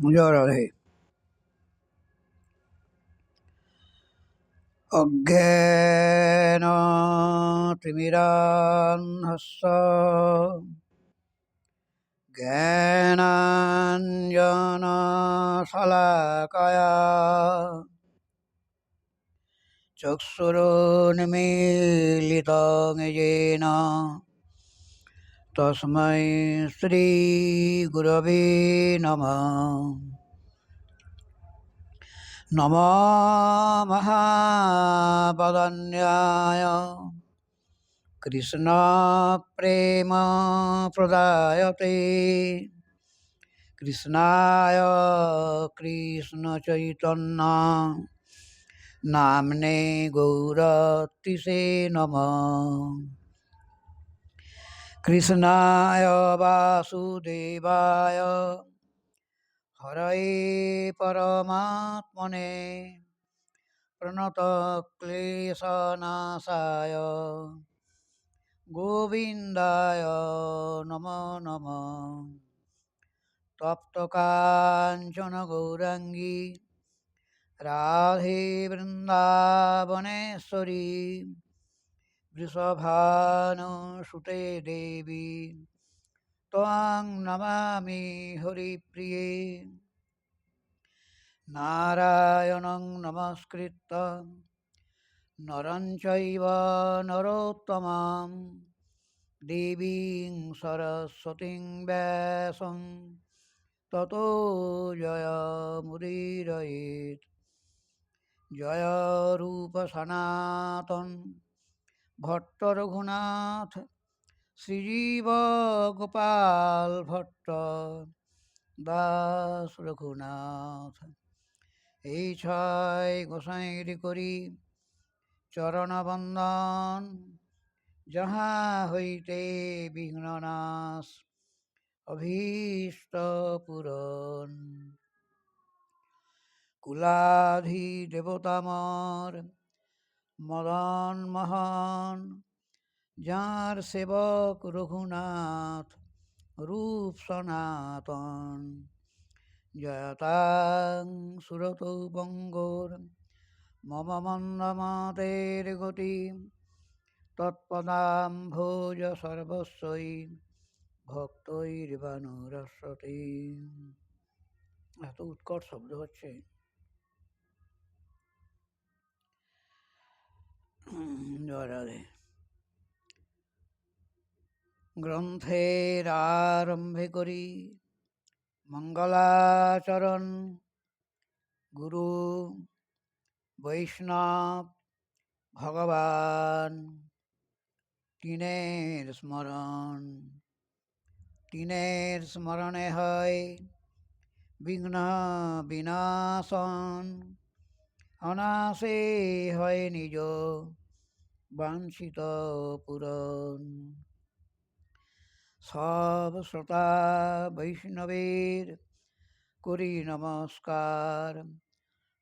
জড়লে অজ্ঞেন তিমিরাহ্নস্য চক্ষুর নিমিলিত যেন तस्मै श्रीगुरवे नमः नमो महाबलन्याय कृष्णप्रेम प्रदायते कृष्णाय कृष्णचैतन्ना नाम्ने गौरतिसे नमः কৃষ্ণায় বাসুদেবায়। হরয়ে পরমাত্মনে প্রণতক্লেশনাশায় গোবিন্দায় নম নম। তপ্তকাঞ্চন গৌরাঙ্গী। রাধে বৃন্দাবনেশ্বরী। ত্বং নমামি হরিপ্রিয়ে। নারায়ণং নমস্কৃত্য। নরং চৈব নরোত্তমাং দেবীং সরস্বতীং ব্যাসং। ততো জয়মুদীরয়েत् জয় রূপ সনাতন ভট্ট রঘুনাথ শ্রীজীব গোপাল ভট্ট দাস রঘুনাথ। এই ছয় গোসাইরি করি চরণবন্দন যাহা হইতে বিঘ্ননাশ অভীষ্ট পূরণ। কুলাধি দেবতামর মদন মহান, যার সেবক রঘুনাথ, রূপ সনাতন। জয়তাং সুরত বঙ্গোর, মম মন্দমাতের গতি, তৎপদাম ভোজ সর্বস্বই ভক্তৈর্বানুরসতি এত উৎকট শব্দ হচ্ছে। গ্রন্থের আরম্ভে করি মঙ্গলাচরণ গুরু বৈষ্ণব ভগবান তিনের স্মরণ টিনের স্মরণে হয় বিঘ্ন বিনাশন অনাসে হয় নিজ বাঞ্ছিত পুরন। সব শ্রোতা বৈষ্ণবের করি নমস্কার।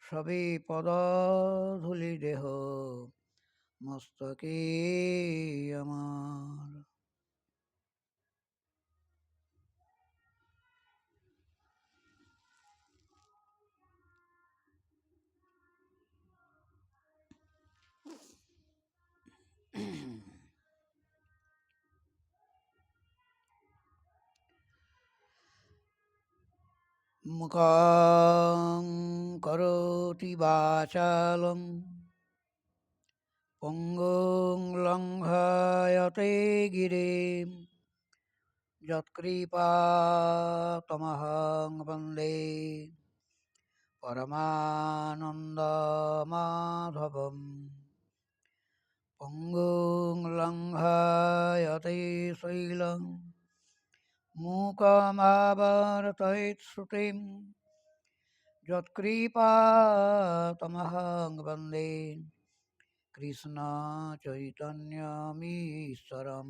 সবে পদ ধুলি দেহ মস্তকে আমার। মুখং করোতি বাচালং। পঙ্গুং লঙ্ঘয়তে গিরে। যৎকৃপাতমহং বন্দে। পরমানন্দমাধবম পঙ্গুং লঙ্ঘয়তে শৈলং। मूकमावर्तयेत्श्रुतिं यत्कृपातमहं वन्दे কৃষ্ণচৈতন্যমীশ্বরম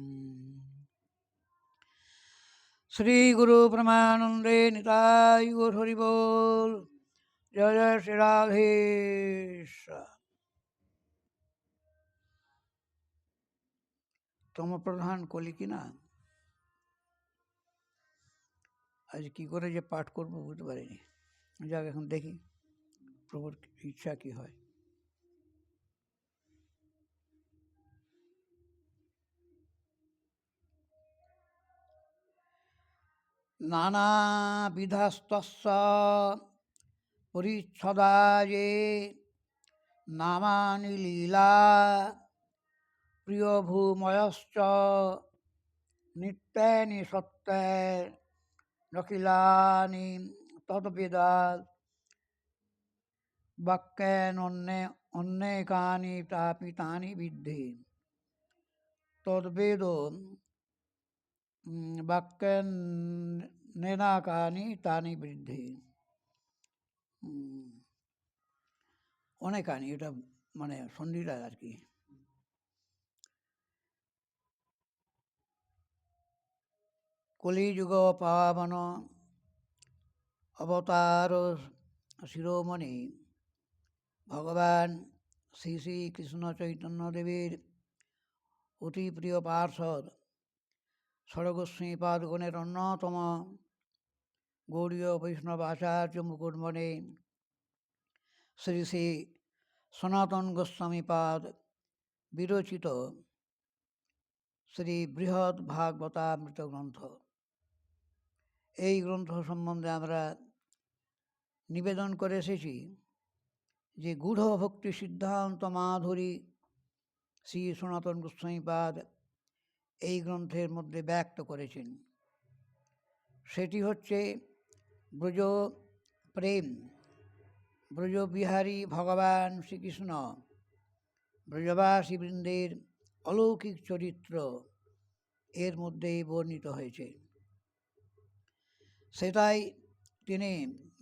শ্রী গুরু প্রমানন্দে নিতাই গৌর হরি বল জয় জয় শ্রী রাধেশ তম প্রধান কলি কিনা আজ কী করে যে পাঠ করব বুঝতে পারিনি। যাক, এখন দেখি প্রভুর ইচ্ছা কী হয়। নানাবিধস্তস্য পরিচ্ছদা যে নামানি লীলা প্রিয়ভূময়শ্চ নিত্যানি নখিলানি তদ্বেদা বাক্যেনন্যে অন্যেকানি তাপি তানি বিদ্ধি তদ্বেদ বাক্যেন নেনাকানি তানি বৃদ্ধি হুম, অনেকানি এটা মানে সন্ধিটা আর কি কলিযুগ পাবন অবতার শিরোমণি ভগবান শ্রী শ্রী কৃষ্ণ চৈতন্য দেবীর অতি প্রিয় পার্ষদ ষড়গোস্বী পাদগণের অন্যতম গৌরীয় বৈষ্ণব আচার্য মুকুটমণি শ্রী শ্রী সনাতন গোস্বামী পাদ বিরচিত শ্রী বৃহৎ ভাগবতামৃত গ্রন্থ এই গ্রন্থ সম্বন্ধে আমরা নিবেদন করে এসেছি যে গূঢ় ভক্তি সিদ্ধান্ত মাধুরী শ্রী সনাতন গোস্বামীপাদ এই গ্রন্থের মধ্যে ব্যক্ত করেছেন। সেটি হচ্ছে ব্রজ প্রেম ব্রজবিহারী ভগবান শ্রীকৃষ্ণ ব্রজবাসী বৃন্দের অলৌকিক চরিত্র এর মধ্যেই বর্ণিত হয়েছে। সেটাই তিনি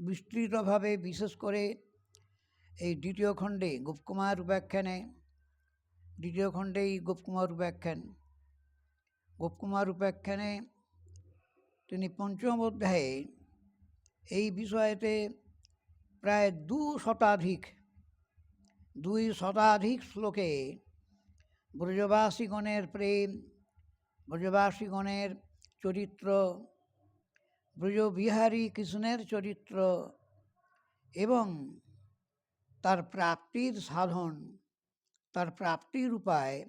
বিস্তৃতভাবে, বিশেষ করে এই দ্বিতীয় খণ্ডে গোপকুমার উপাখ্যানে দ্বিতীয় খণ্ডেই গোপকুমার উপাখ্যান গোপকুমার উপাখ্যানে তিনি পঞ্চম অধ্যায়ে এই বিষয়েতে প্রায় দু শতাধিক, দুই শতাধিক শ্লোকে ব্রজবাসীগণের প্রেম, ব্রজবাসীগণের চরিত্র ব্রজবিহারী কৃষ্ণের চরিত্র এবং তার প্রাপ্তির সাধন, তার প্রাপ্তির উপায়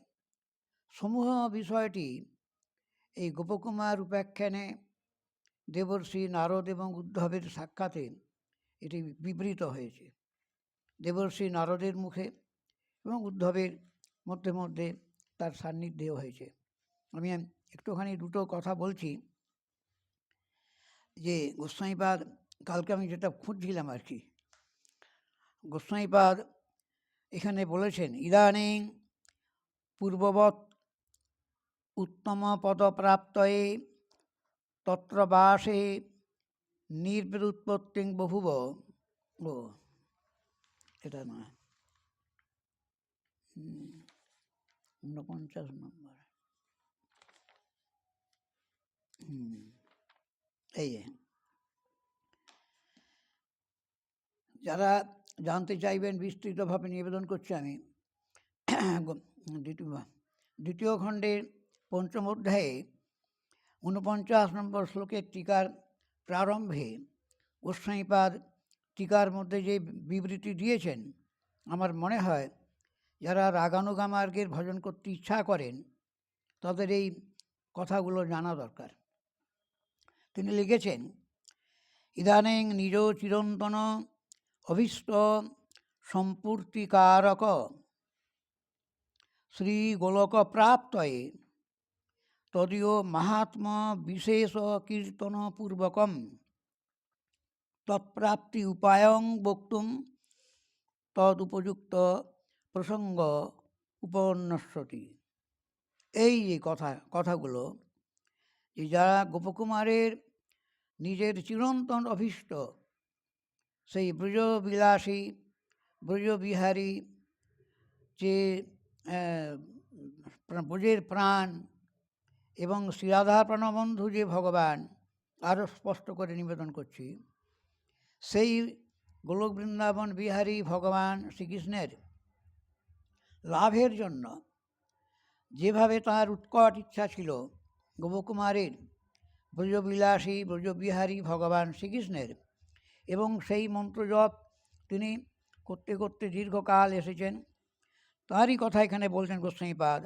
সমূহ বিষয়টি এই গোপকুমার উপাখ্যানে দেবর্ষি নারদ এবং উদ্ধবের সাক্ষাতে এটি বিবৃত হয়েছে। দেবর্ষি নারদের মুখে এবং উদ্ধবের মধ্যে মধ্যে তার সান্নিধ্যেও হয়েছে। আমি একটুখানি দুটো কথা বলছি। যে গোস্বাইপাদ কালকে আমি যেটা খুঁজছিলাম আর কি গোস্বাইপাদ এখানে বলেছেন ইদানিং পূর্ববৎ উত্তম পদপ্রাপ্তয়ে তত্র বাসে বহুব। ও এটা নয় ঊনপঞ্চাশ নম্বর। হুম, এই যারা জানতে চাইবেন বিস্তৃতভাবে নিবেদন করছি আমি দ্বিতীয় খণ্ডের পঞ্চম অধ্যায়ে ঊনপঞ্চাশ নম্বর শ্লোকের টিকার প্রারম্ভে গোস্বাইপাদ টিকার মধ্যে যে বিবৃতি দিয়েছেন, আমার মনে হয় যারা রাগানুগামার্গের ভজন করতে ইচ্ছা করেন, তাদের এই কথাগুলো জানা দরকার। তিনি লিখেছেন, ইদানিং নিজ চিরন্তন অভীষ্ট সম্পূর্তিকারক শ্রী গোলক প্রাপ্তয়ে তদীয় মাহাত্ম বিশেষ কীর্তনপূর্বকম তৎপ্রাপ্তি উপায়ং বক্তুম তদুপযুক্ত প্রসঙ্গ উপন্যস্যতি এই যে কথা, কথাগুলো, যে যারা গোপকুমারের নিজের চিরন্তন অভীষ্ট। সেই ব্রজবিলাসী, ব্রজবিহারী যে ব্রজের প্রাণ এবং শ্রীরাধা প্রাণবন্ধু যে ভগবান, আরও স্পষ্ট করে নিবেদন করছি। সেই গোলক বৃন্দাবন বিহারী ভগবান শ্রীকৃষ্ণের লাভের জন্য যেভাবে তার উৎকট ইচ্ছা ছিল গোপকুমারের ব্রজবিলাসী, ব্রজবিহারী ভগবান শ্রীকৃষ্ণের। এবং সেই মন্ত্র জপ তিনি করতে করতে দীর্ঘকাল এসেছেন। তারই কথা এখানে বলছেন গোস্বামীপাদ,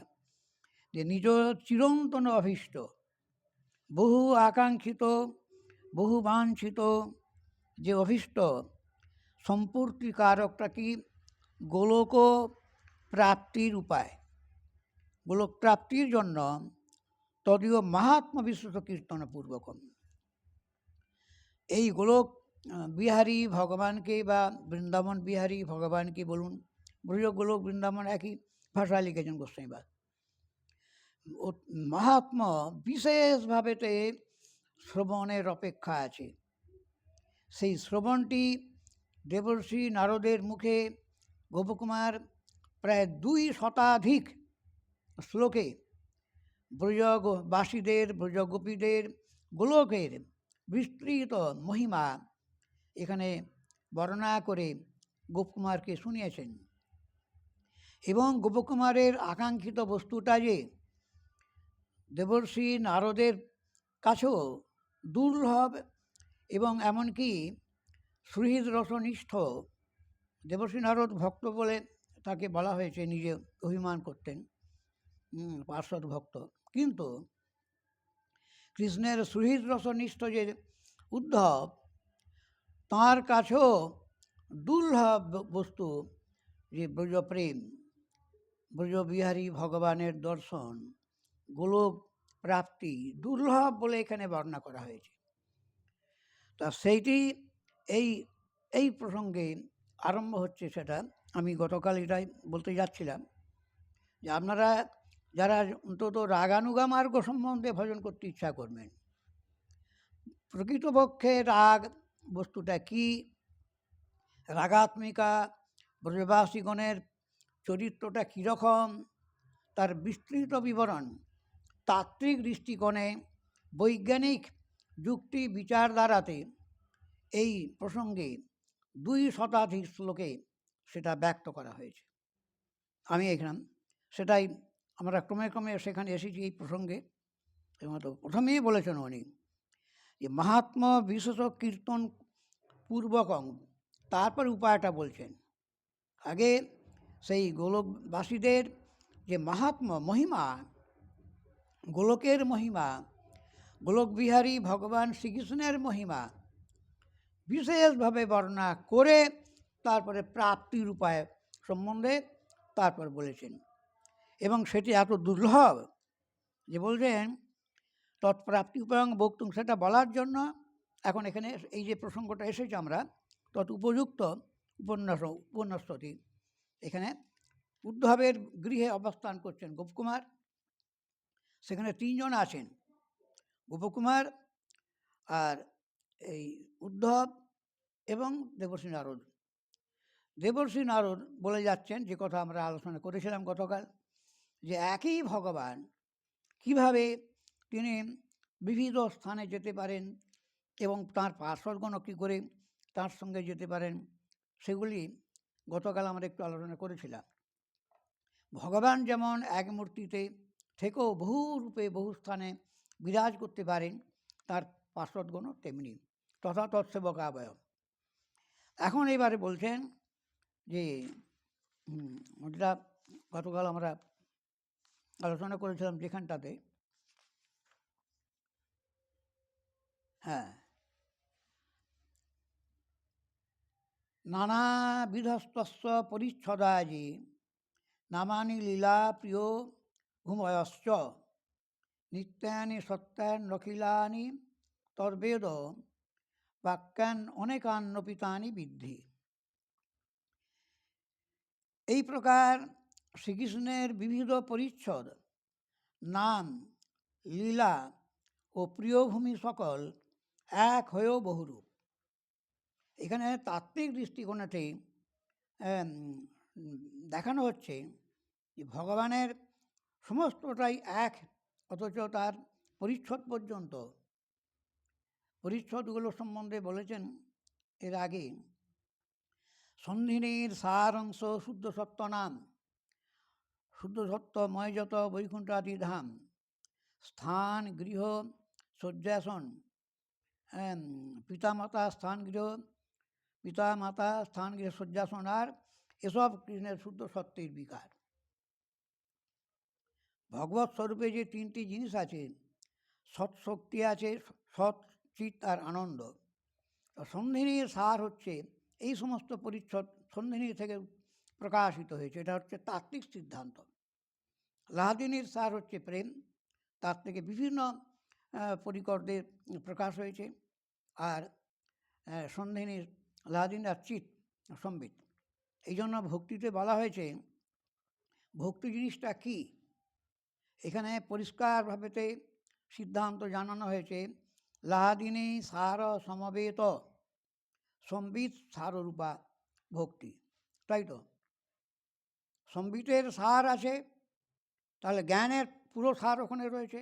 যে নিজ চিরন্তন অভীষ্ট, বহু আকাঙ্ক্ষিত, বহু বাঞ্ছিত যে অভীষ্ট, সম্পূর্তিকারকটা কি? গোলক প্রাপ্তির উপায়। গোলক প্রাপ্তির জন্য তদীয় মাহাত্ম বিশ্বত কীর্তন পূর্বকম এই গোলক বিহারী ভগবানকে বা বৃন্দাবন বিহারী ভগবানকে বলুন ব্রজ গোলক বৃন্দাবন একই ভাষায় লিখেছেন গোস্বাইবাদ মাহাত্ম বিশেষভাবেতে শ্রবণের অপেক্ষা আছে। সেই শ্রবণটি দেবর্ষি নারদের মুখে গোপকুমার প্রায় দুই শতাধিক শ্লোকে ব্রজবাসীদের ব্রজগোপীদের, গোলকের বিস্তৃত মহিমা এখানে বর্ণনা করে গোপকুমারকে শুনিয়েছেন। এবং গোপকুমারের আকাঙ্ক্ষিত বস্তুটা যে, দেবর্ষি নারদের কাছেও দুর্লভ এবং এমনকি সুহৃদ রসনিষ্ঠ দেবর্ষি নারদ ভক্ত বলে তাকে বলা হয়েছে, নিজে অভিমান করতেন। পার্শ্বদ ভক্ত। কিন্তু কৃষ্ণের সুহৃদ রসনিষ্ঠ যে উদ্ধব, তাঁর কাছেও দুর্লভ বস্তু যে ব্রজপ্রেম, ব্রজবিহারী ভগবানের দর্শন, গোলক প্রাপ্তি দুর্লভ বলে এখানে বর্ণনা করা হয়েছে। তা সেইটি এই এই প্রসঙ্গে আরম্ভ হচ্ছে সেটা। আমি গতকাল এটাই বলতে যাচ্ছিলাম যে আপনারা যারা অন্তত রাগানুগা মার্গ সম্বন্ধে ভজন করতে ইচ্ছা করবেন। প্রকৃতপক্ষে রাগ বস্তুটা কি? রাগাত্মিকা ব্রজবাসীগণের চরিত্রটা কীরকম? তার বিস্তৃত বিবরণ তাত্ত্বিক দৃষ্টিকোণে বৈজ্ঞানিক যুক্তি বিচার দ্বারাতে এই প্রসঙ্গে দুই শতাধিক শ্লোকে সেটা ব্যক্ত করা হয়েছে। আমি এখানে সেটাই আমরা ক্রমে ক্রমে সেখানে এসেছি এই প্রসঙ্গে। এবং তো প্রথমেই বলেছেন উনি যে, মাহাত্ম বিশেষ কীর্তন পূর্বকং। তারপর উপায়টা বলছেন। আগে সেই গোলকবাসীদের যে, মাহাত্ম মহিমা, গোলকের মহিমা, গোলকবিহারী ভগবান শ্রীকৃষ্ণের মহিমা, বিশেষভাবে বর্ণনা করে তারপরে প্রাপ্তির উপায় সম্বন্ধে তারপর বলেছেন। এবং সেটি এত দুর্লভ যে বলছেন তৎপ্রাপ্তি উপায়ং বক্তুং সেটা বলার জন্য এখন এখানে এই যে প্রসঙ্গটা এসেছে আমরা, তৎ উপযুক্ত উপন্যাস, উপন্যাসটি এখানে উদ্ধবের গৃহে অবস্থান করছেন গোপকুমার। সেখানে তিনজন আছেন, গোপকুমার আর এই উদ্ধব এবং দেবশ্রী নারদ। দেবর্ষী নারদ বলে যাচ্ছেন, যে কথা আমরা আলোচনা করেছিলাম গতকাল যে একই ভগবান। কীভাবে তিনি বিবিধ স্থানে যেতে পারেন এবং তার পার্শ্বদগণ কী করে তার সঙ্গে যেতে পারেন, সেগুলি গতকাল আমরা একটু আলোচনা করেছিলাম। ভগবান যেমন এক মূর্তিতে থেকেও বহু রূপে, বহু স্থানে বিরাজ করতে পারেন, তার পার্শ্বদগণও তেমনি, তথা তৎসেবকাবয় এখন এবারে বলছেন যে গতকাল আমরা আলোচনা করেছিলাম যেখানটাতে। হ্যাঁ। নানাবিধস্তস্য পরিচ্ছদাজি, নামানি লীলা প্রিয় ভূময়শ্চ, নিত্যানি সত্যান্নখিলানি তর্বেদ, বাক্যান অনেকান্নপিতানি বিদ্ধি। এই প্রকার শ্রীকৃষ্ণের বিবিধ পরিচ্ছদ, নাম, লীলা ও প্রিয়ভূমি সকল এক হয়েও বহুরূপ। এখানে তাত্ত্বিক দৃষ্টিকোণেতে দেখানো হচ্ছে যে ভগবানের সমস্তটাই এক, অথচ তার পরিচ্ছদ পর্যন্ত। পরিচ্ছদগুলো সম্বন্ধে বলেছেন এর আগে, সন্ধিনীর সার অংশ শুদ্ধ সত্য নাম। শুদ্ধ সত্য ময়যত বৈকুণ্ঠাদি ধাম স্থান, গৃহ, শয্যাসন পিতামাতা স্থানগৃহ পিতামাতা স্থানগৃহ শয্যাসন আর এসব কৃষ্ণের শুদ্ধ সত্যের বিকার। ভগবত স্বরূপে যে তিনটি জিনিস আছে, সৎ শক্তি আছে, সৎ চিত আর আনন্দ। সন্ধিনীর সার হচ্ছে এই সমস্ত পরিচ্ছদ সন্ধিনী থেকে প্রকাশিত হয়েছে। এটা হচ্ছে তাত্ত্বিক সিদ্ধান্ত। লাহাদিনীর সার হচ্ছে প্রেম। তার থেকে বিভিন্ন পরিকরদের প্রকাশ হয়েছে। আর সন্ধিনীর লাহাদিন আর চিত সম্বিত। এই জন্য ভক্তিতে বলা হয়েছে, ভক্তি জিনিসটা কী? এখানে পরিষ্কারভাবেতে সিদ্ধান্ত জানানো হয়েছে লাহাদিনী সার সমবেত, সম্বিত সাররূপা ভক্তি। তাই তো? সম্বিতের সার আছে তাহলে জ্ঞানের পুরো সার ওখানে রয়েছে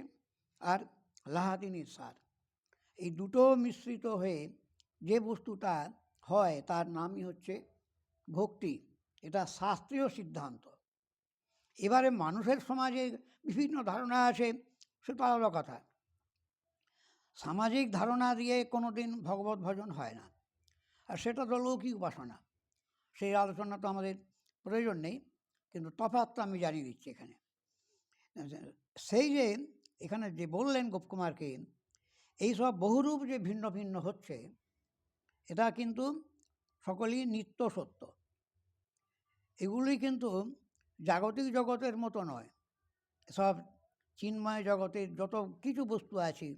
আর লাহাদিনীর সার। এই দুটো মিশ্রিত হয়ে যে বস্তুটা হয় তার নামই হচ্ছে ভক্তি। এটা শাস্ত্রীয় সিদ্ধান্ত। এবারে মানুষের সমাজে বিভিন্ন ধারণা আছে, সেটা আলাদা কথা। সামাজিক ধারণা দিয়ে কোনো দিন ভগবত ভজন হয় না। আর সেটা তো লৌকিক উপাসনা। সেই আলোচনা তো আমাদের প্রয়োজন নেই, কিন্তু তফাৎটা আমি জানিয়ে দিচ্ছি এখানে। সেই যে, এখানে যে বললেন গোপকুমারকে এইসব বহুরূপ যে ভিন্ন ভিন্ন হচ্ছে, এটা কিন্তু সকলেই নিত্য সত্য। এগুলি কিন্তু জাগতিক জগতের মতো নয়। সব চিন্ময় জগতের যত কিছু বস্তু আছে,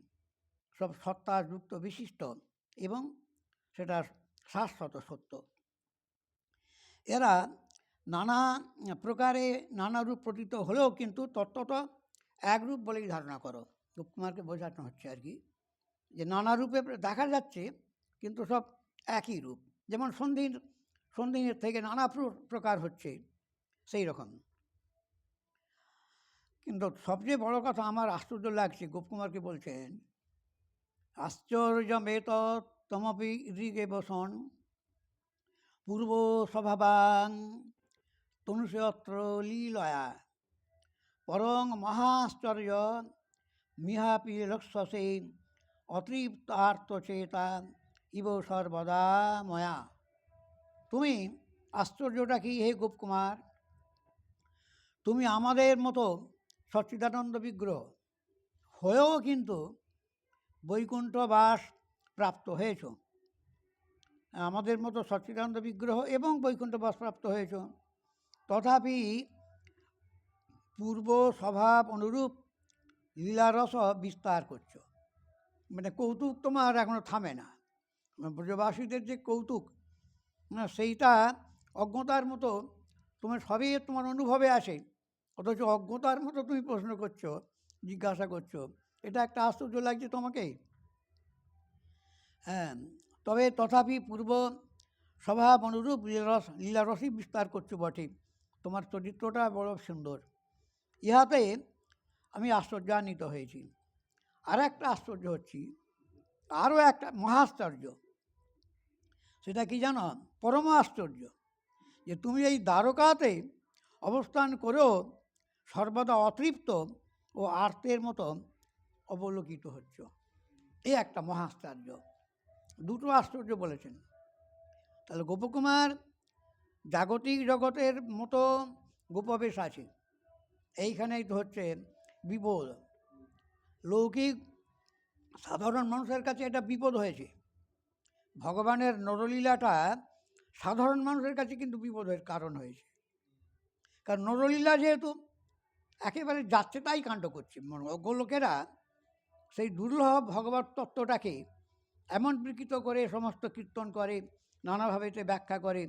সব সত্তাযুক্ত বিশিষ্ট এবং সেটা শাশ্বত সত্য। এরা নানা প্রকারে নানা রূপ প্রতীত হলেও কিন্তু তত্ত্বত এক রূপ বলেই ধারণা করো। কুমারকে বোঝানো হচ্ছে আর কি। যে নানা রূপে দেখা যাচ্ছে কিন্তু সব একই রূপ। যেমন সন্ধির সন্ধির থেকে নানা প্র- প্রকার হচ্ছে সেই রকম। কিন্তু সবচেয়ে বড় কথা আমার আশ্চর্য লাগছে, গোপকুমারকে বলছেন আশ্চর্য মেত তমপি ঋগে বসন পূর্ব স্বভাবাং তনুষত্র লীলয়া পরং মহাশ্চর্য মিহাপি লক্ষসে অতৃপ্তার্থচেতা। ইব সর্বদা ময়া। তুমি, আশ্চর্যটা কি হে গোপকুমার? তুমি আমাদের মতো সচ্চিদানন্দ বিগ্রহ। হয়েও কিন্তু বৈকুণ্ঠ বাস প্রাপ্ত হয়েছ। আমাদের মতো সচ্চিদানন্দ বিগ্রহ এবং বৈকুণ্ঠ বাস প্রাপ্ত হয়েছ। তথাপি পূর্ব স্বভাব অনুরূপ লীলারস বিস্তার করছ। মানে কৌতুক তোমার এখনও থামে না। ব্রজবাসীদের যে কৌতুক সেইটা অজ্ঞতার মতো তোমার সবই তোমার অনুভবে আসে। অথচ অজ্ঞতার মতো তুমি প্রশ্ন করছ, জিজ্ঞাসা করছ, এটা একটা আশ্চর্য লাগছে তোমাকে? হ্যাঁ তবে তথাপি পূর্ব স্বভাব অনুরূপ লীলারস লীলারসই বিস্তার করছ বটে। তোমার চরিত্রটা বড় সুন্দর। ইহাতে আমি আশ্চর্যান্বিত হয়েছি। আর একটা আশ্চর্য হচ্ছি, আরও একটা মহাশ্চর্য। সেটা কি জানো? পরম আশ্চর্য। যে তুমি এই দ্বারকাতে অবস্থান করেও সর্বদা অতৃপ্ত ও আর্তের মতো অবলোকিত হচ্ছ। এই একটা মহাশ্চর্য। দুটো আশ্চর্য বলেছেন। তাহলে গোপকুমার জাগতিক জগতের মতো গোপবেশ আছে। এইখানেই তো হচ্ছে বিপদ। লৌকিক সাধারণ মানুষের কাছে এটা বিপদ হয়েছে। ভগবানের নরলীলাটা সাধারণ মানুষের কাছে কিন্তু বিপদের কারণ হয়েছে। কারণ নরলীলা যেহেতু একেবারে যাচ্ছে তাই কাণ্ড করছে। মানে লোকেরা সেই দুর্লভ ভগবত তত্ত্বটাকে এমন বিকৃত করে, সমস্ত কীর্তন করে নানাভাবেতে ব্যাখ্যা করে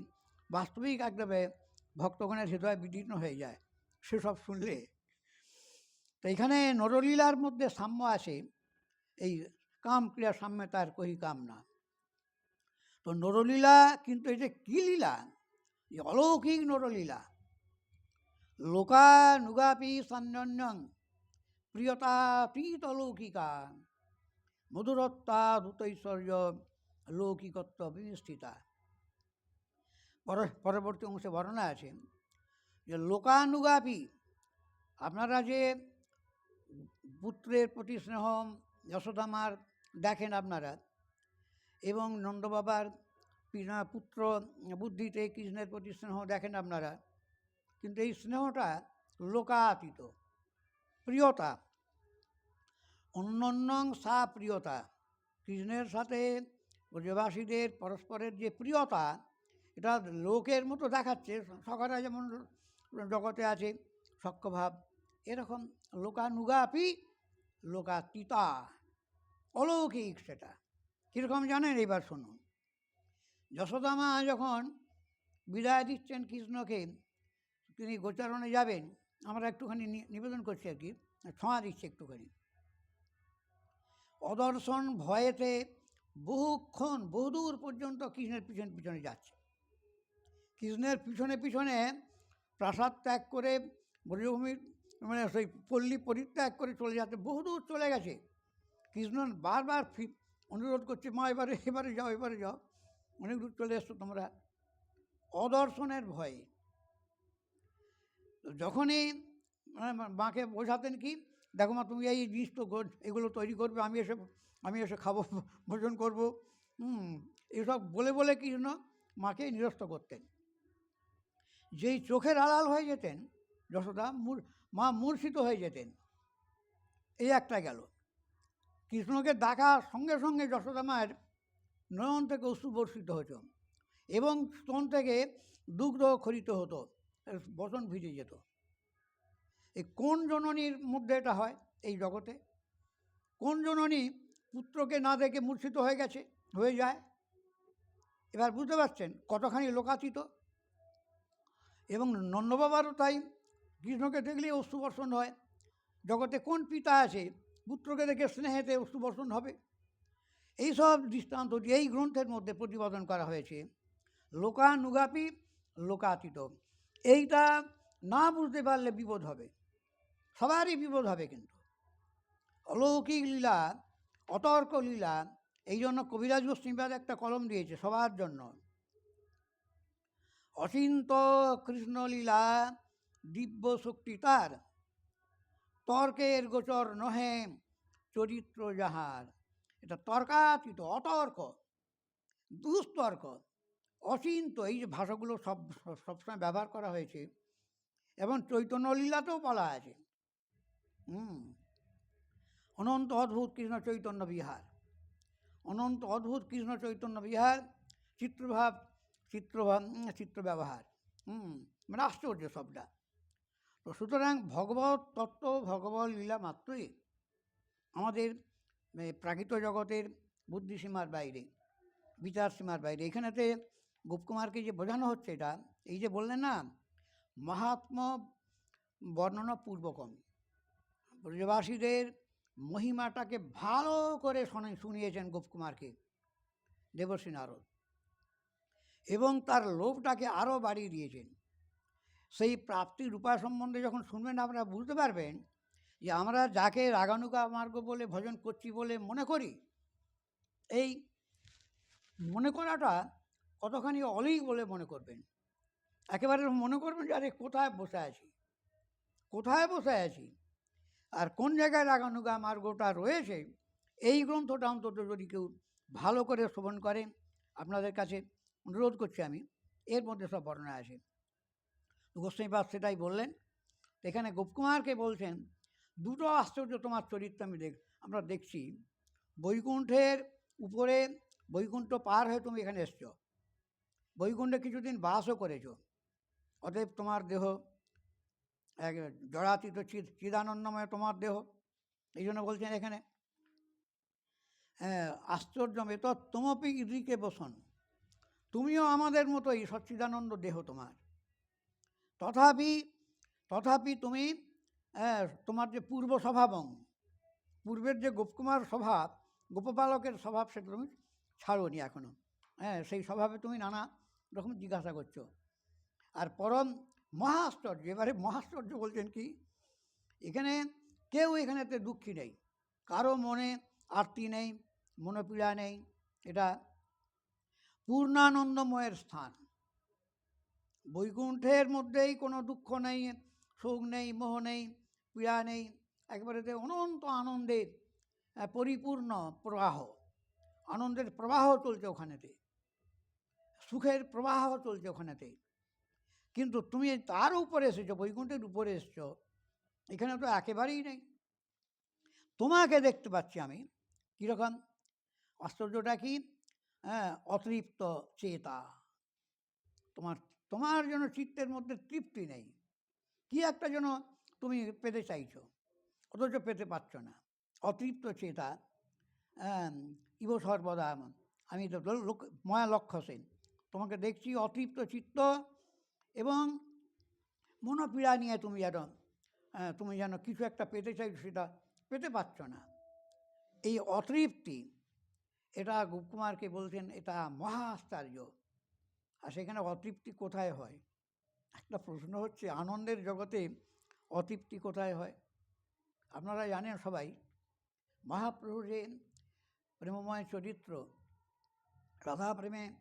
বাস্তবিক একদমে ভক্তগণের হৃদয় বিদীর্ণ হয়ে যায়, সেসব শুনলে। তো এখানে নরলীলার মধ্যে সাম্য আছে, এই কাম ক্রিয়া সাম্যতার কহি কাম না। তো নরলীলা কিন্তু এই যে কী লীলা, এই অলৌকিক নরলীলা। লোকানুগাপি সন্ন্যং প্রিয়তা প্রীত অলৌকিকা মধুরত্বা দ্রুতৈশ্বর্য লৌকিকত্ব বিনিষ্ঠিতা। পরবর্তী অংশে বর্ণনা আছে যে লোকানুগাপি আপনারা যে পুত্রের প্রতি স্নেহ যশোদামার দেখেন আপনারা এবং নন্দবাবার পুত্র বুদ্ধিতে কৃষ্ণের প্রতি স্নেহ দেখেন আপনারা, কিন্তু এই স্নেহটা লোকাতীত, প্রিয়তা, অন্যন্যং সা প্রিয়তা, কৃষ্ণের সাথে ব্রজবাসীদের পরস্পরের যে প্রিয়তা এটা লোকের মতো দেখাচ্ছে। সকালে যেমন জগতে আছে সক্ষভাব, এরকম লোকানুগাপি লোকাতীতা, অলৌকিক সেটা। কীরকম জানেন? এবার শুনুন। যশোদামা যখন বিদায় দিচ্ছেন কৃষ্ণকে, তিনি গোচারণে যাবেন, আমরা একটুখানি নিবেদন করছি আর কি, ছোঁয়া দিচ্ছি একটুখানি। অদর্শন ভয়েতে বহুক্ষণ, বহুদূর পর্যন্ত কৃষ্ণের পিছনে পিছনে যাচ্ছে। কৃষ্ণের পিছনে পিছনে প্রাসাদ ত্যাগ করে ব্রজভূমির মানে সেই পল্লী পরিত্যাগ করে চলে যাচ্ছে বহুদূর চলে গেছে। কৃষ্ণ বারবার অনুরোধ করছে, মা এবারে এবারে যাও এবারে যাও। অনেক দূর চলে এসছো তোমরা। অদর্শনের ভয়ে। তো যখনই মানে মাকে বোঝাতেন কি, দেখো মা, তুমি এই জিনিস তো এগুলো তৈরি করবে, আমি এসে আমি এসে খাব, ভোজন করব। হুম, এসব বলে বলে কৃষ্ণ মাকে নিরস্ত করতেন। যেই চোখের আড়াল হয়ে যেতেন, যশোদা মূর, মা মূর্ছিত হয়ে যেতেন। এই একটা গেল। কৃষ্ণকে ডাকার সঙ্গে সঙ্গে যশোদা মায়ের নয়ন থেকে অশ্রু বর্ষিত হতো এবং স্তন থেকে দুগ্ধ খরিত হতো বসন ভিজে যেত। এই কোন জননীর মধ্যে এটা হয় এই জগতে? কোন জননী পুত্রকে না দেখে মূর্ছিত হয়ে গেছে, হয়ে যায়? এবার বুঝতে পারছেন কতখানি লোকাতীত। এবং নন্দবাবারও তাই কৃষ্ণকে দেখলেই অশ্রুবর্ষণ হয়। জগতে কোন পিতা আছে, পুত্রকে দেখে স্নেহেতে অশ্রুবর্ষণ হবে? এইসব দৃষ্টান্ত যে এই গ্রন্থের মধ্যে প্রতিপাদন করা হয়েছে। লোকানুগাপী, লোকাতীত। এইটা না বুঝতে পারলে বিপদ হবে। সবারই বিপদ হবে কিন্তু। অলৌকিক লীলা, অতর্ক লীলা এই জন্য কবিরাজ গোস্বীবাদ একটা কলম দিয়েছে সবার জন্য। অচিন্ত কৃষ্ণলীলা দিব্য শক্তি তার। তর্কের গোচর নহে চরিত্র যাহার। এটা তর্কাতীত, অতর্ক, দুস্তর্ক। অচিন্ত, এই যে ভাষাগুলো সব, সবসময় ব্যবহার করা হয়েছে। এবং চৈতন্যলীলাতেও বলা আছে। হুম। অনন্ত অদ্ভুত কৃষ্ণ চৈতন্য বিহার। অনন্ত অদ্ভুত কৃষ্ণ চৈতন্য বিহার, চিত্রভাব উম, চিত্র ব্যবহার। হুম মানে আশ্চর্য সবটা। তো সুতরাং ভগবত তত্ত্ব ভগবত লীলা মাত্রই আমাদের প্রাকৃত জগতের বুদ্ধিসীমার বাইরে বিচার সীমার বাইরে। এখানেতে গোপকুমারকে যে বোঝানো হচ্ছে এটা এই যে বললেন না মহাত্ম বর্ণনা পূর্বকম। ব্রজবাসীদের মহিমাটাকে ভালো করে শোনে শুনিয়েছেন গোপকুমারকে দেবশ্রী নারদ। এবং তার লোভটাকে আরও বাড়িয়ে দিয়েছেন। সেই প্রাপ্তির উপায় সম্বন্ধে যখন শুনবেন, আপনারা বুঝতে পারবেন যে আমরা যাকে রাগানুগা মার্গ বলে, ভজন করছি বলে মনে করি, এই মনে করাটা কতখানি অলিক বলে মনে করবেন। একেবারে মনে করবেন যে, আরে, কোথায় বসে আছি? কোথায় বসে আছি? আর কোন জায়গায় রাগানুগা মার্গটা রয়েছে? এই গ্রন্থটা অন্তত যদি কেউ ভালো করে শ্রবণ করেন আপনাদের কাছে অনুরোধ করছি আমি এর মধ্যে সব বর্ণনা আছে গোস্বামীপাদ সেটাই বললেন। এখানে গোপকুমারকে বলছেন দুটো আশ্চর্য তোমার চরিত্র আমি দেখ আমরা দেখছি। বৈকুণ্ঠের উপরে বৈকুণ্ঠ পার হয়ে তুমি এখানে এসছো। বৈকুণ্ঠে কিছুদিন বাসও করেছ। অতএব তোমার দেহ এক জড়াতীত চিদ চিদানন্দময় তোমার দেহ। এই জন্য বলছেন এখানে। হ্যাঁ, আশ্চর্যম এত তোমাপি ইদিকে বসন। তুমিও আমাদের মতোই সচ্চিদানন্দ দেহ তোমার। তথাপি তথাপি তুমি তোমার যে পূর্ব স্বভাবং, পূর্বের যে গোপকুমার স্বভাব, গোপপালকের স্বভাব সেটা তুমি ছাড়োনি এখনও হ্যাঁ সেই স্বভাবে তুমি নানা রকম জিজ্ঞাসা করছ। আর পরম মহাশ্চর্য, এবারে মহাশ্চর্য বলছেন কি, এখানে কেউ এখানেতে দুঃখী নেই। কারও মনে আরতি নেই, মনোপীড়া নেই, এটা পূর্ণানন্দময়ের স্থান। বৈকুণ্ঠের মধ্যেই কোনো দুঃখ নেই, শোক নেই, মোহ নেই, পীড়া নেই, একেবারে অনন্ত আনন্দের পরিপূর্ণ প্রবাহ। আনন্দের প্রবাহ চলছে ওখানেতে, সুখের প্রবাহ চলছে ওখানেতে। কিন্তু তুমি তার উপরে এসেছ, বৈকুণ্ঠের উপরে এসেছ, এখানে তো একেবারেই নেই। তোমাকে দেখতে পাচ্ছি আমি, কীরকম? আশ্চর্যটা কি? হ্যাঁ অতৃপ্ত চেতা। তোমার তোমার যেন চিত্তের মধ্যে তৃপ্তি নেই। কি একটা যেন তুমি পেতে চাইছো, অথচ পেতে পারছ না। অতৃপ্ত চেতা ইব সর্বদা আমি তো ময়া লক্ষ্য সেন। তোমাকে দেখছি অতৃপ্ত চিত্ত এবং মনোপীড়া নিয়ে তুমি যেন তুমি যেন কিছু একটা পেতে চাইছো সেটা পেতে পারছ না। এই অতৃপ্তি এটা গোপকুমারকে বলছেন, এটা মহা আশ্চর্য আর সেখানে অতৃপ্তি কোথায় হয়? একটা প্রশ্ন হচ্ছে, আনন্দের জগতে অতৃপ্তি কোথায় হয়? আপনারা জানেন সবাই, মহাপ্রভুর যে প্রেমময় চরিত্র রাধা প্রেমে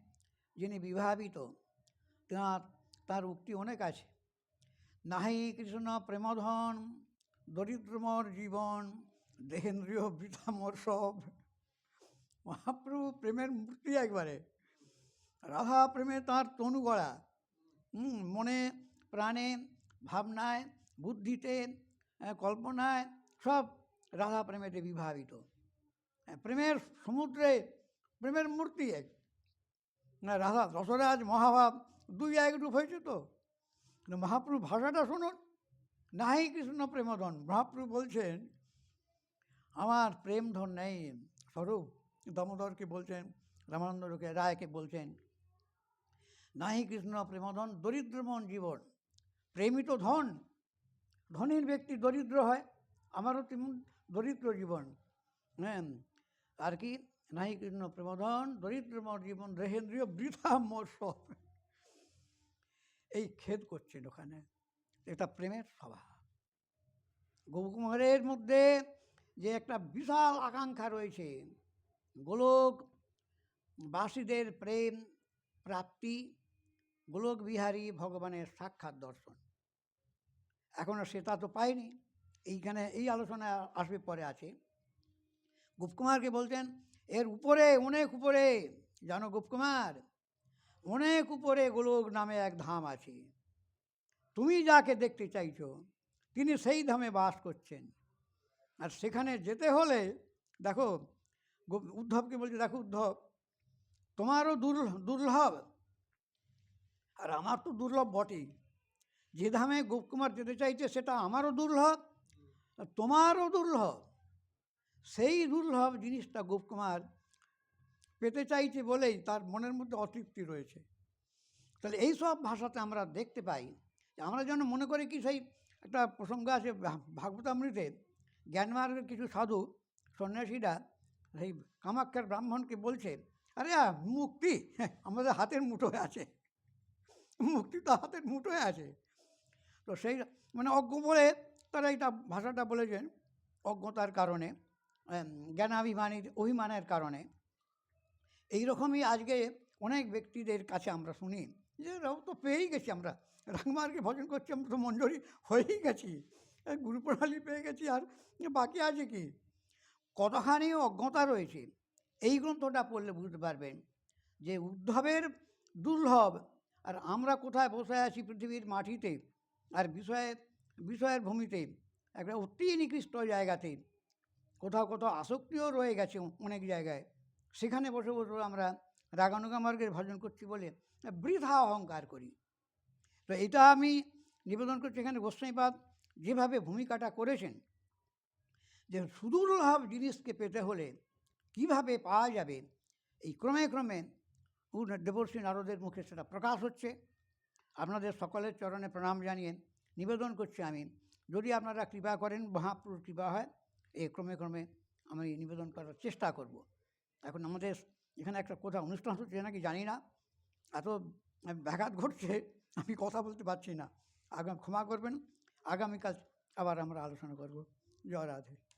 যিনি বিভাবিত, তাঁর, তার উক্তি অনেক আছে। নাহি কৃষ্ণ প্রেমধন, দরিদ্রমর জীবন, দেহেন্দ্রীয় বৃথামর সব। মহাপ্রভু প্রেমের মূর্তি একবারে। রাধা প্রেমে তাঁর তনু গড়া। মনে প্রাণে ভাবনায় বুদ্ধিতে কল্পনায় সব রাধা প্রেমেতে বিভাবিত। হ্যাঁ, প্রেমের সমুদ্রে প্রেমের মূর্তি এক। না রাধা রসরাজ মহাভাব দুই এক রূপ হয়েছে তো। মহাপ্রভু ভাষাটা শুনুন। নাহি কৃষ্ণ প্রেমধন মহাপ্রভু বলছেন আমার প্রেম ধন নেই স্বরূপ দামোদরকে বলছেন, রামানন্দকে, রায়কে বলছেন, নাহি কৃষ্ণ প্রেমধন দরিদ্রমন জীবন, প্রেমিত ধন, ধনীর ব্যক্তি দরিদ্র হয়, আমারও তেমন দরিদ্র জীবন। হ্যাঁ আর কি? নাহি কৃষ্ণ প্রেমধন দরিদ্রমর জীবন রেহেন্দ্রীয় বৃথা মোর এই খেদ করছেন ওখানে। এটা প্রেমের সভা গোকুমারের মধ্যে যে একটা বিশাল আকাঙ্ক্ষা রয়েছে গোলক বাসীদের প্রেম, প্রাপ্তি, গোলক বিহারী ভগবানের সাক্ষাৎ দর্শন। এখনও সেটা তো পায়নি এইখানে এই আলোচনা আসবে পরে আছে। গোপকুমারকে বলতেন, এর উপরে, অনেক উপরে, জানো গোপকুমার? অনেক উপরে গোলক নামে এক ধাম আছে। তুমি যাকে দেখতে চাইছো, তিনি সেই ধামে বাস করছেন। আর সেখানে যেতে হলে, দেখো উদ্ধবকে বলছে, দেখো উদ্ধব, তোমারও দুর্ল, দুর্লভ। আর আমার তো দুর্লভ বটেই। যে ধামে গোপকুমার যেতে চাইছে, সেটা আমারও দুর্লভ তোমারও দুর্লভ। সেই দুর্লভ জিনিসটা গোপকুমার পেতে চাইছে বলেই তার মনের মধ্যে অতৃপ্তি রয়েছে। তাহলে এই সব ভাষাতে আমরা দেখতে পাই আমরা যেন মনে করি কি সেই একটা প্রসঙ্গ আছে ভাগবতামৃতে জ্ঞানমার্গের কিছু সাধু সন্ন্যাসীরা সেই কামাক্ষার ব্রাহ্মণকে বলছে? আরে মুক্তি। হ্যাঁ, আমাদের হাতের মুঠোয় আছে। মুক্তি তো হাতের মুঠোয় আছে। তো সেই মানে অজ্ঞ বলে তারা এটা ভাষাটা বলেছেন অজ্ঞতার কারণে জ্ঞানাভিমানীর অভিমানের কারণে। এই রকমই আজকে অনেক ব্যক্তিদের কাছে আমরা শুনি যে তো পেয়েই গেছি আমরা। রাংমার্কে ভজন করছি আমরা তো মঞ্জরি হয়েই গেছি। এই গুরুপ্রণালী পেয়ে গেছি আর বাকি আছে কি? কতখানি অজ্ঞতা রয়েছে? এই গ্রন্থটা পড়লে বুঝতে পারবেন যে উদ্ধবের দুর্লভ আর আমরা কোথায় বসে আছি পৃথিবীর মাটিতে আর বিষয়ের বিষয়ের ভূমিতে একটা অতি নিকৃষ্ট জায়গাতে কোথাও কোথাও আসক্তিও রয়ে গেছে অনেক জায়গায়। সেখানে বসে বসে আমরা রাগানুগা মার্গের ভজন করছি বলে বৃথা অহংকার করি। তো এটা আমি নিবেদন করছি এখানে গোস্বাইপাদ যেভাবে ভূমিকাটা করেছেন যে সুদুর্লভ জিনিসকে পেতে হলে কীভাবে পাওয়া যাবে, এই ক্রমে ক্রমে দেবর্ষী নারদের মুখে সেটা প্রকাশ হচ্ছে। আপনাদের সকলের চরণে প্রণাম জানিয়ে নিবেদন করছি আমি। যদি আপনারা কৃপা করেন মহাপ্রভুর কৃপা হয় এই ক্রমে ক্রমে আমি নিবেদন করার চেষ্টা করব। এখন আমাদের এখানে একটা কোথাও অনুষ্ঠান হচ্ছে নাকি জানি না। এত ব্যাঘাত ঘটছে, আমি কথা বলতে পারছি না। আগাম, ক্ষমা করবেন। আগামীকাল আবার আমরা আলোচনা করব। জয় রাধে।